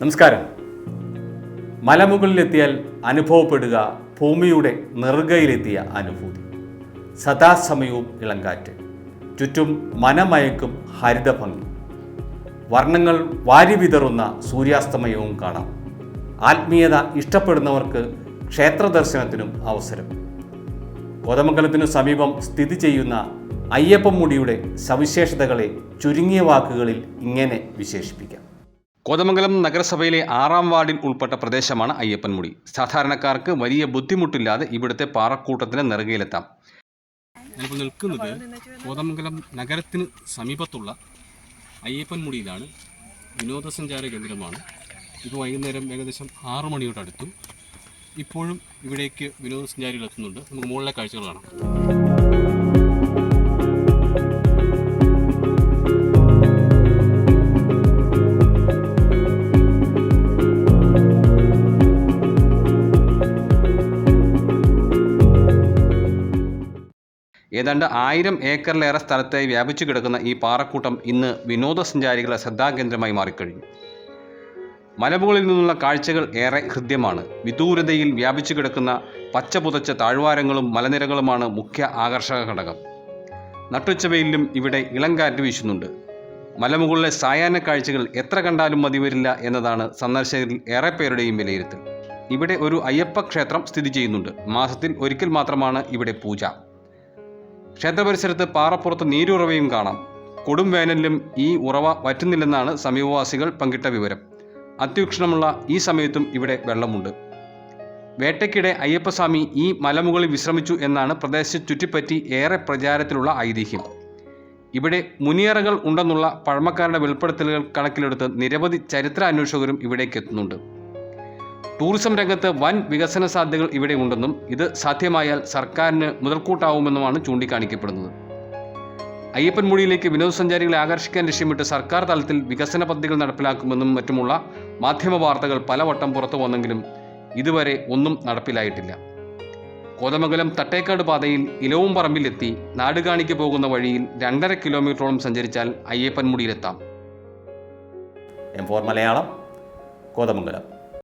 നമസ്കാരം. മലമുകളിലെത്തിയാൽ അനുഭവപ്പെടുക ഭൂമിയുടെ നെറുകയിലെത്തിയ അനുഭൂതി. സദാസമയവും ഇളങ്കാറ്റ്. ചുറ്റും മനമയക്കും ഹരിതഭംഗി. വർണങ്ങൾ വാരിവിതറുന്ന സൂര്യാസ്തമയവും കാണാം. ആത്മീയത ഇഷ്ടപ്പെടുന്നവർക്ക് ക്ഷേത്ര ദർശനത്തിനും അവസരം. കോതമംഗലത്തിനു സമീപം സ്ഥിതി ചെയ്യുന്ന അയ്യപ്പമുടിയുടെ സവിശേഷതകളെ ചുരുങ്ങിയ വാക്കുകളിൽ ഇങ്ങനെ വിശേഷിപ്പിക്കാം. കോതമംഗലം നഗരസഭയിലെ ആറാം വാർഡിൽ ഉൾപ്പെട്ട പ്രദേശമാണ് അയ്യപ്പൻമുടി. സാധാരണക്കാർക്ക് വലിയ ബുദ്ധിമുട്ടില്ലാതെ ഇവിടുത്തെ പാറക്കൂട്ടത്തിന് നെറുകയിലെത്താം. ഞാനിപ്പോൾ നിൽക്കുന്നത് കോതമംഗലം നഗരത്തിന് സമീപത്തുള്ള അയ്യപ്പൻമുടിയിലാണ്. വിനോദസഞ്ചാര കേന്ദ്രമാണ്. ഇത് വൈകുന്നേരം ഏകദേശം ആറു മണിയോട് അടുത്തു. ഇപ്പോഴും ഇവിടേക്ക് വിനോദസഞ്ചാരികൾ എത്തുന്നുണ്ട്. നമുക്ക് മുകളിലെ കാഴ്ചകൾ കാണാം. ഏതാണ്ട് ആയിരം ഏക്കറിലേറെ സ്ഥലത്തായി വ്യാപിച്ചു കിടക്കുന്ന ഈ പാറക്കൂട്ടം ഇന്ന് വിനോദസഞ്ചാരികളെ ശ്രദ്ധാകേന്ദ്രമായി മാറിക്കഴിഞ്ഞു. മലമുകളിൽ നിന്നുള്ള കാഴ്ചകൾ ഏറെ ഹൃദ്യമാണ്. വിദൂരതയിൽ വ്യാപിച്ചു കിടക്കുന്ന പച്ച പുതച്ച താഴ്വാരങ്ങളും മലനിരകളുമാണ് മുഖ്യ ആകർഷക ഘടകം. നട്ടുച്ചവയിലും ഇവിടെ ഇളങ്കാറ്റ് വീശുന്നുണ്ട്. മലമുകളിലെ സായാഹ്ന കാഴ്ചകൾ എത്ര കണ്ടാലും മതി വരില്ല എന്നതാണ് സന്ദർശകരിൽ ഏറെ പേരുടെയും വിലയിരുത്തൽ. ഇവിടെ ഒരു അയ്യപ്പ ക്ഷേത്രം സ്ഥിതി ചെയ്യുന്നുണ്ട്. മാസത്തിൽ ഒരിക്കൽ മാത്രമാണ് ഇവിടെ പൂജ. ക്ഷേത്രപരിസരത്ത് പാറപ്പുറത്ത് നീരുറവയും കാണാം. കൊടും വേനലിലും ഈ ഉറവ വറ്റുന്നില്ലെന്നാണ് സമീപവാസികൾ പങ്കിട്ട വിവരം. അത്യുക്ഷണമുള്ള ഈ സമയത്തും ഇവിടെ വെള്ളമുണ്ട്. വേട്ടയ്ക്കിടെ അയ്യപ്പസ്വാമി ഈ മലമുകളിൽ വിശ്രമിച്ചു എന്നാണ് പ്രദേശത്ത് ചുറ്റിപ്പറ്റി ഏറെ പ്രചാരത്തിലുള്ള ഐതിഹ്യം. ഇവിടെ മുനിയറകൾ ഉണ്ടെന്നുള്ള പഴമക്കാരുടെ വെളിപ്പെടുത്തലുകൾ കണക്കിലെടുത്ത് നിരവധി ചരിത്ര അന്വേഷകരും ഇവിടേക്ക് എത്തുന്നുണ്ട് ടൂറിസം രംഗത്ത് വൻ വികസന സാധ്യതകൾ ഇവിടെ ഉണ്ടെന്നും ഇത് സാധ്യമായാൽ സർക്കാരിന് മുതൽക്കൂട്ടാവുമെന്നുമാണ് ചൂണ്ടിക്കാണിക്കപ്പെടുന്നത്. അയ്യപ്പൻമുടിയിലേക്ക് വിനോദസഞ്ചാരികളെ ആകർഷിക്കാൻ ലക്ഷ്യമിട്ട് സർക്കാർ തലത്തിൽ വികസന പദ്ധതികൾ നടപ്പിലാക്കുമെന്നും മറ്റുമുള്ള മാധ്യമ വാർത്തകൾ പലവട്ടം പുറത്തു വന്നെങ്കിലും ഇതുവരെ ഒന്നും നടപ്പിലായിട്ടില്ല. കോതമംഗലം തട്ടേക്കാട് പാതയിൽ ഇലവും പറമ്പിലെത്തി നാടുകാണിക്ക് പോകുന്ന വഴിയിൽ രണ്ടര കിലോമീറ്ററോളം സഞ്ചരിച്ചാൽ അയ്യപ്പൻമുടിയിലെത്താം എം ഫോർ മലയാളം കോതമംഗലം.